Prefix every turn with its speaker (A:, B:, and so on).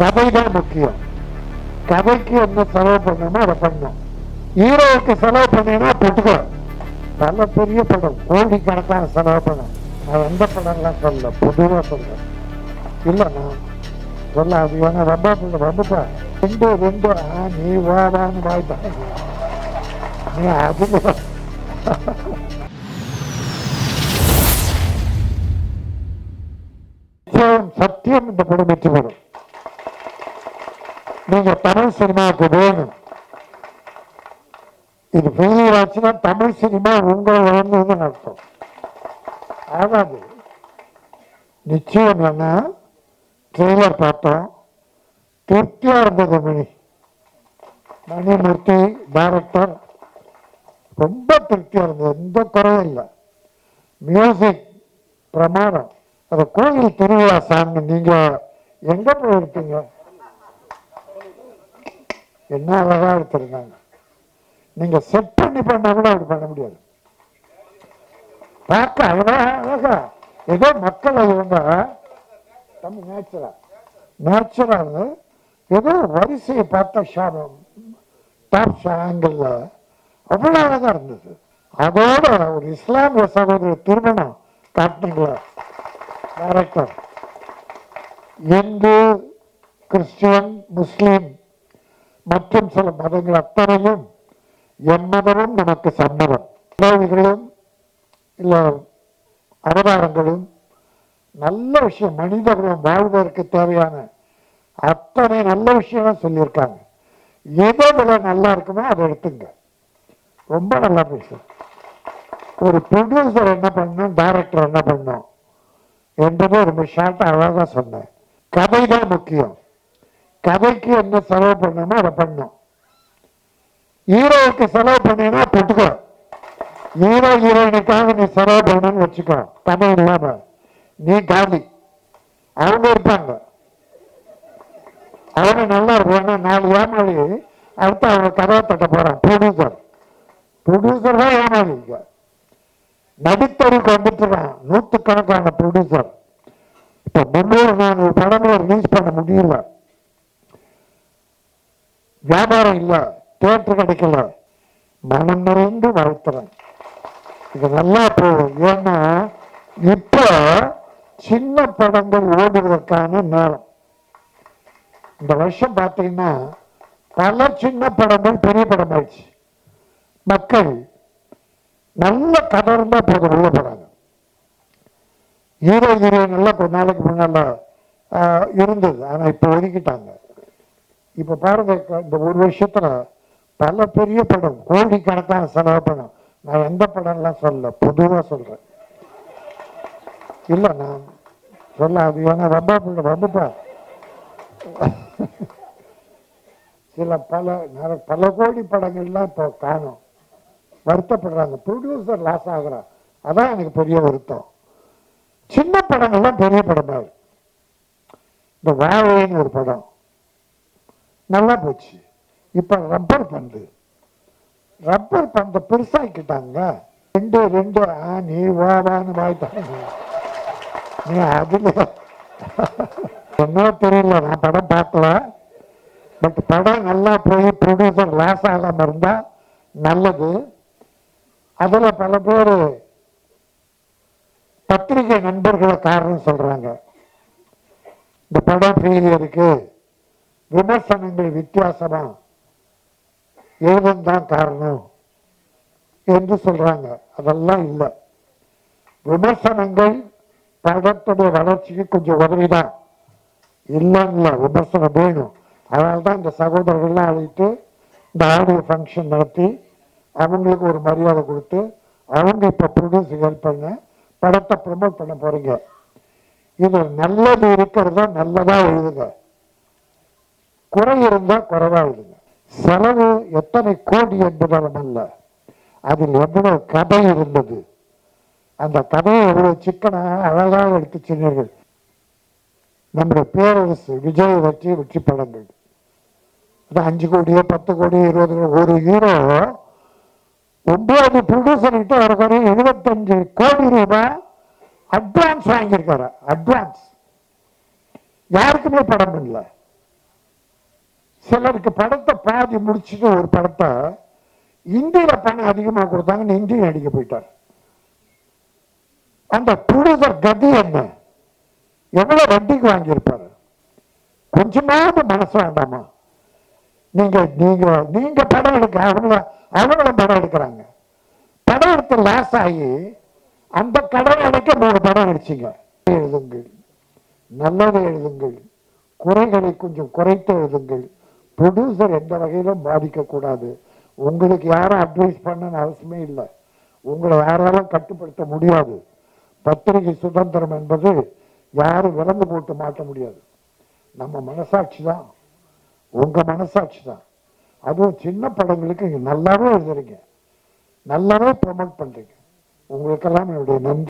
A: கதை தான் முக்கியம். கதைக்கு என்ன செலவு பண்ணணுமோ அதை பண்ணும் ஹீரோவுக்கு செலவு பண்ணினா போட்டுக்கோ நல்ல பெரிய படம். கோடி கணக்கான செலவு படம். நான் எந்த படம்லாம் சொல்ல பொதுவாக சொல்றேன். இல்லைண்ணா சொல்ல அது வேணா ரொம்ப பிள்ளை ரொம்பப்பா. ரொம்ப ரொம்ப நீ வாடான்னு வாய்ப்பா. நீ அதுல சத்தியம் இந்த படம் வெற்றி பெறும். நீங்க தமிழ் சினிமாவுக்கு வேணும் இது ஃபெயிலியர் ஆச்சுன்னா தமிழ் சினிமா உங்களை வளர்ந்ததுன்னு அர்த்தம். ஆகாது. நிச்சயம் என்னன்னா ட்ரெய்லர் பார்த்தோம். திருப்தியாக இருந்தது மணி. மணிமூர்த்தி டைரக்டர் ரொம்ப திருப்தியாக இருந்தது. எந்த குறையும் இல்லை. மியூசிக் பிரமாணம். அந்த கோயில் திருவிழா சாங் நீங்கள் எங்கே போயிருப்பீங்க என்ன அழகா எடுத்திருந்தாங்க நீங்க செட் பண்ணி பண்ணா கூட அப்படி பண்ண முடியாது. பார்க்க அழகா அழகா. ஏதோ மக்கள் இவங்க தம்பி நேச்சுரா நேச்சுரா ஏதோ வரிசையை பார்த்த ஷாபம் டாப் ஆங்கிள் அவ்வளோ அழகா இருந்தது. அதோட ஒரு இஸ்லாமிய சகோதர திருமணம் காட்டினீங்களா டைரக்டர் இந்து கிறிஸ்டியன் முஸ்லீம் மற்றும் சில மதங்கள் அத்தனையும் எம்மதமும் நமக்கு சம்மதம். கோவில்களும் இல்லை அவதாரங்களும் நல்ல விஷயம் மனிதர்களும் வாழ்வதற்கு தேவையான அத்தனை நல்ல விஷயம் சொல்லியிருக்காங்க. எது விலை நல்லா இருக்குமோ அதை எடுத்துங்க. ரொம்ப நல்லா பேசும் ஒரு ப்ரொடியூசர் என்ன பண்ணணும் டைரக்டர் என்ன பண்ணும் என்பதை ரொம்ப ஷார்ட்டாக அழகாக சொன்னேன். கதை தான் முக்கியம். கதைக்கு என்ன செலவு பண்ணணுமோ அதை பண்ணும் ஹீரோவுக்கு செலவு பண்ணினா போட்டுக்கோ. ஹீரோ ஹீரோயினுக்காக நீ செலவு பண்ணணும்னு வச்சுக்கோ. கதை இல்லாம. நீ காலி. அவங்க இருப்பாங்க. அவங்க நல்லா இருப்பாங்க நாலு ஏமாளி அடுத்து அவங்க கதவை தட்ட போறான். ப்ரொடியூசர் ப்ரொடியூசர் தான் ஏமாளி நடித்தருக்கு வந்துட்டு நூற்றுக்கணக்கான ப்ரொடியூசர் இப்போ முன்னூறு நானூறு படங்களை ரிலீஸ் பண்ண முடியல. வியாபாரம் இல்லை தேட்டர் கிடைக்கல. மனம் நிறைந்து வாழ்த்துறேன். இது நல்லா போகும். ஏன்னா இப்போ சின்ன படங்கள் ஓடுவதற்கான நேரம். இந்த வருஷம் பார்த்தீங்கன்னா பல சின்ன படங்கள் பெரிய படம் ஆயிடுச்சு மக்கள் நல்ல கதை இருந்தா போதும் உள்ள போறாங்க. ஹீரோ ஹீரோயின் எல்லாம் இப்போ நாளைக்கு முன்னால ஆஹ், இருந்தது. ஆனா இப்போ ஒதுக்கிட்டாங்க. இப்ப பாருங்க இந்த ஒரு வருஷத்துல பல பெரிய படம் கோடிக்கணக்கான செலவு படம். நான் எந்த படம்லாம் சொல்ல பொதுவாக சொல்றேன். இல்ல நான் சொல்ல அது வேணா ரொம்ப ரொம்பப்பா சில பல பல கோடி படங்கள்லாம் இப்போ காணும். வருத்தப்படுறாங்க. ப்ரொடியூசர் லாஸ் ஆகுறான் அதான் எனக்கு பெரிய வருத்தம். சின்ன படங்கள்லாம் பெரிய படமாக இந்த வாழைன்னு ஒரு படம். நல்லா போச்சு. இப்போ ரப்பர் பந்து. ரப்பர் பந்தை பெருசாக்கிட்டாங்க ரெண்டு ரெண்டு ஆ நீ வாடான்னு வாய்த்தாங்க நீ அதுல ஒன்றும் தெரியல. நான் படம் பார்க்கல. பட் படம் நல்லா போய் ப்ரொடியூசர் லாஸ் ஆகாம இருந்தா நல்லது. அதுல பல பேர் பத்திரிகை நண்பர்களை காரணம் சொல்றாங்க. இந்த படம் ஃபெயிலியருக்கு விமர்சனங்கள் வித்தியாசமா? எழுதம் காரணம்? என்று சொல்றாங்க. அதெல்லாம் இல்லை. விமர்சனங்கள் படத்துடைய வளர்ச்சிக்கு கொஞ்சம் உதவிதான். இல்லைன்னு இல்லை விமர்சனம் வேணும். அதனால தான் இந்த சகோதரர்கள்லாம் அழைத்து இந்த ஆடியோ ஃபங்க்ஷன் நடத்தி அவங்களுக்கு ஒரு மரியாதை கொடுத்து அவங்க இப்போ ப்ரொடியூஸ் ஹெல்ப் பண்ண படத்தை ப்ரமோட் பண்ண போறீங்க. இது நல்லது இருக்கிறத நல்லதாக எழுதுங்க. குறை இருந்தா குறைவா செலவு எத்தனை கோடி என்பதாலும் அல்ல. அதில் எவ்வளவு கதை இருந்தது. அந்த கதையை எவ்வளவு சிக்கனாக அழகாக எடுத்து சொன்னீர்கள். நம்முடைய பேரரசு விஜய் வெற்றி வெற்றி படங்கள் அது அஞ்சு கோடியோ பத்து கோடியோ இருபது கோடி ஒரு ஹீரோ ஒன்பது ப்ரொடியூசர் கிட்ட வரக்கூடிய எழுபத்தஞ்சு கோடி ரூபாய் அட்வான்ஸ் வாங்கியிருக்காரு. அட்வான்ஸ் யாருக்குமே படம் இல்லை சிலருக்கு படத்தை பாதி முடிச்சுட்டு ஒரு படத்தை இந்தியில பணம் அதிகமா கொடுத்தாங்கன்னு இந்தியும் நடிக்க போயிட்டார். அந்த புழுதர் கதி என்ன? எவ்வளவு வட்டிக்கு வாங்கியிருப்பாரு? கொஞ்சமாவது மனசு வேண்டாமா? நீங்க நீங்க நீங்க படம் எடுக்க அவங்கள அவங்களும் படம் எடுக்கிறாங்க. படம் எடுத்து லாஸ் ஆகி அந்த கடன் அடைக்க மூணு படம் அடிச்சிங்க எழுதுங்கள். நல்லதை எழுதுங்கள். குறைகளை கொஞ்சம் குறைத்து எழுதுங்கள். ப்ரொடியூசர் எந்த வகையிலும் பாதிக்கக்கூடாது. உங்களுக்கு யாரும் அட்வைஸ் பண்ணணும்னு அவசியமே இல்லை. உங்களை யாராலும் கட்டுப்படுத்த முடியாது. பத்திரிகை சுதந்திரம் என்பது யாரும் விலங்கு போட்டு மாட்ட முடியாது. நம்ம மனசாட்சி தான். உங்க மனசாட்சி தான். அதுவும் சின்ன படங்களுக்கு நீங்க நல்லாவே எழுதுறீங்க. நல்லாவே ப்ரமோட் பண்ணுறீங்க உங்களுக்கெல்லாம் என்னுடைய நன்றி.